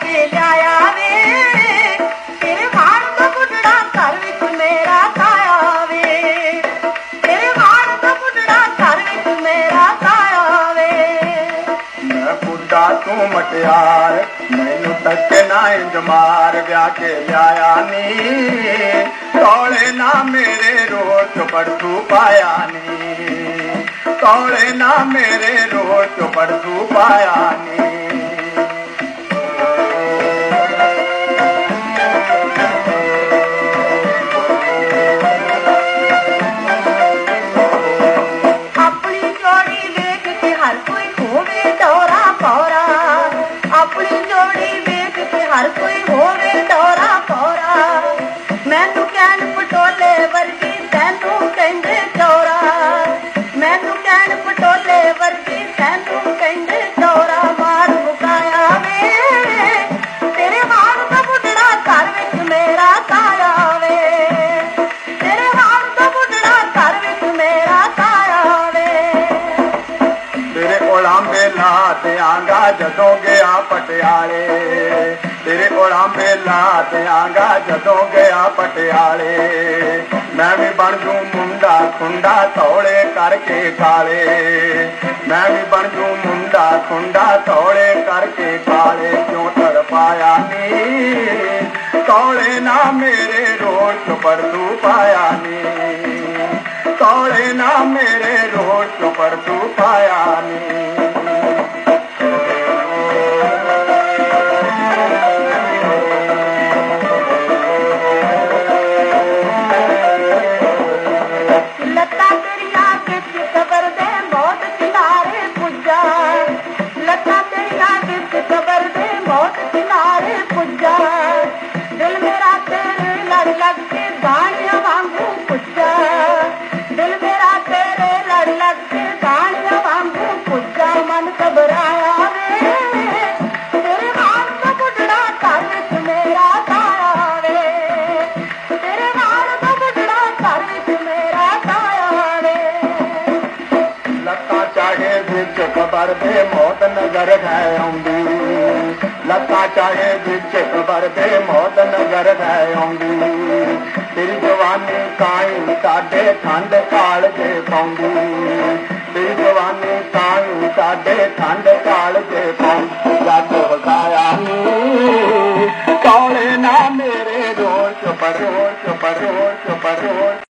ਕੇ ਲਿਆਇਆ ਵੇ ਤੇਰੇ ਮਾਣ ਦਾ ਬੁੱਢੜਾ ਘਰ ਵਿੱਚ ਮੇਰਾ ਤਾਇਆ ਵੇ ਤੇਰੇ ਮਾਣ ਦਾ ਬੁੱਢੜਾ ਘਰ ਵਿੱਚ ਮੇਰਾ ਤਾਇਆ ਵੇ ਮੈਂ ਬੁੱਢਾ ਤੂੰ ਮਟਿਆਰ ਮੈਨੂੰ ਤੱਕ ਨਾ ਇੰਜ ਮਾਰ ਵਿਆਹ ਕੇ ਲਿਆਇਆ ਨੀ ਟੋਲੇ ਨਾ ਮੇਰੇ ਰੋਟ ਚੁਪੜ ਤੂੰ ਪਾਇਆ ਨੀ ਟੋਲੇ ਨਾ ਮੇਰੇ ਰੋਟ ਚੁਪੜ ਤੂੰ ਪਾਇਆ ਨੀ ਹਰ ਕੋਈ ਹੋਵੇ ਡੋਰਾ ਪੌਰਾ ਆਪਣੀ ਜੋੜੀ ਵੇਖ ਕੇ ਹਰ ਕੋਈ ਹੋਵੇ तेरे ओलांबे ला ते आगा जदों गया पटियाले तेरे ओलांबे ला ते आगा जदों गया पटियाले मैं भी बन जू मुंडा खुंडा थौले करके काले मैं भी बन जू मुंडा खुंडा थौले करके काले क्यों तड़पाया नी तौले ना मेरे रोड पर तू पाया नी तौले ना मेरे रोड पर तू पाया लतां चाहे मौत नगर लतां चाहे बि चुकरे मौत नगर हैंद ताईं विकाढे ठंड काल चुपसे चुपासे चुपासे